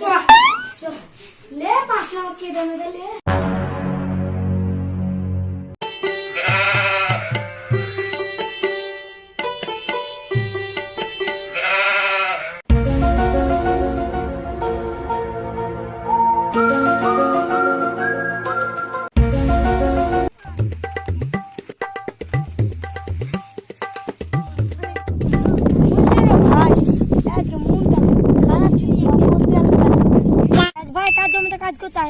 চলে চ লে পাঁচ লাখ কে দেবে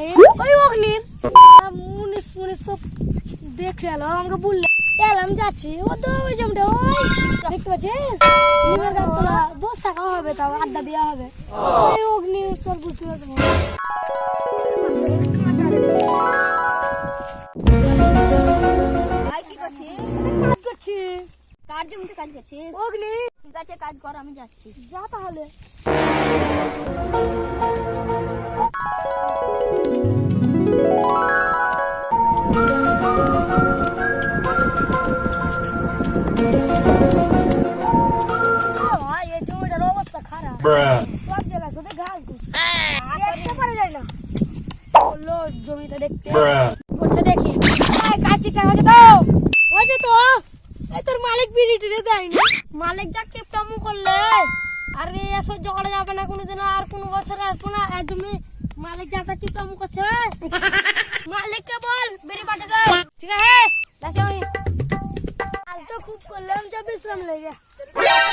ওই মুনিশ মুনিশ তো দেখে এলো আমাকে বললে এলাম যাচ্ছি। ও তো ওই জমিটা ওই দেখতে পাচ্ছিস? নিমের গাছতলা বসে থাকা হবে তাও আড্ডা দেওয়া হবে। ওই অগ্নি সব বুঝতে পারব কার জমিতে কাজ করছিস? অগ্নি। ঠিক আছে কাজ কর আমি যাচ্ছি। যা তাহলে। মালিক বিড়ি টিড়ে দেয়নি মালিক যা কিপটামু করলে আরে এ সহ্য করা যাবে না কোনোদিন আর কোনো বছর আসব না এই জমি মালিক যা তা কিপটামু করছে মালিককে বল বিড়ি পাঠিয়ে দাও ঠিক আছে করলাম যা বিশ্রাম লেগে।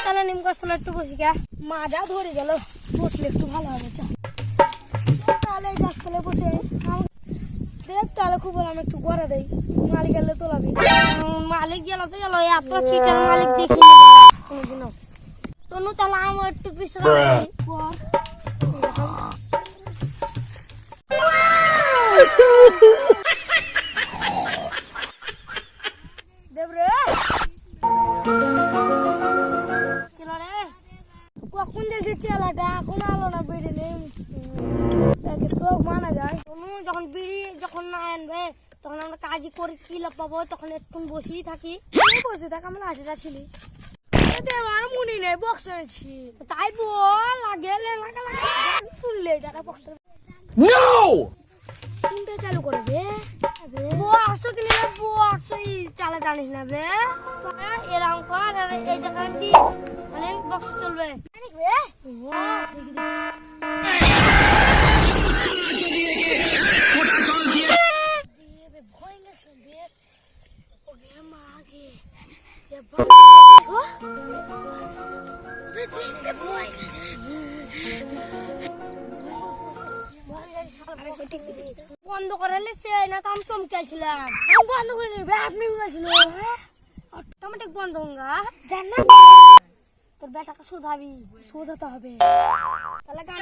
তাহলে নিম গাছ তলা একটু বসি গা। মাজা ধরে গেল বসলে একটু ভালো হবে চল তাহলে এই গাছতলায় বসে দেখ তাহলে খুব ভালো আমি একটু করে দেই। মালিক গেলে তোলাবি। মালিক গেল তো গেল এত চিটার মালিক দেখি কোনোদিনও। তনু তাহলে আমার একটু বিশ্রাম কখন যে চেলাটা এখন আলো না বেরিয়ে তাকে সব মানা যায়। যখন বিড়ি যখন না আনবে তখন আমরা কাজই করে কি লাভ পাবো? তখন একটু বসেই থাকি। বসে থাক আমার হাঁটিটা ছিলি। আমার মনে নেই বক্সে ছি। তাই বল লাগে শুনলে টাকা বক্সে No! কোনটা চালু করবে? বক্স কিনে বক্স চালে জানিস না বে। এরকম কর এই জায়গায় দি মানে বক্স চলবে। দেখি বন্ধ করালে সে না তো আমি চমকেছিলাম আমি বন্ধ করে নেবে আপনি অটোমেটিক বন্ধ হোগা জান না। তোর বেটাকে শোধাবি শোধাতে হবে। তাহলে গান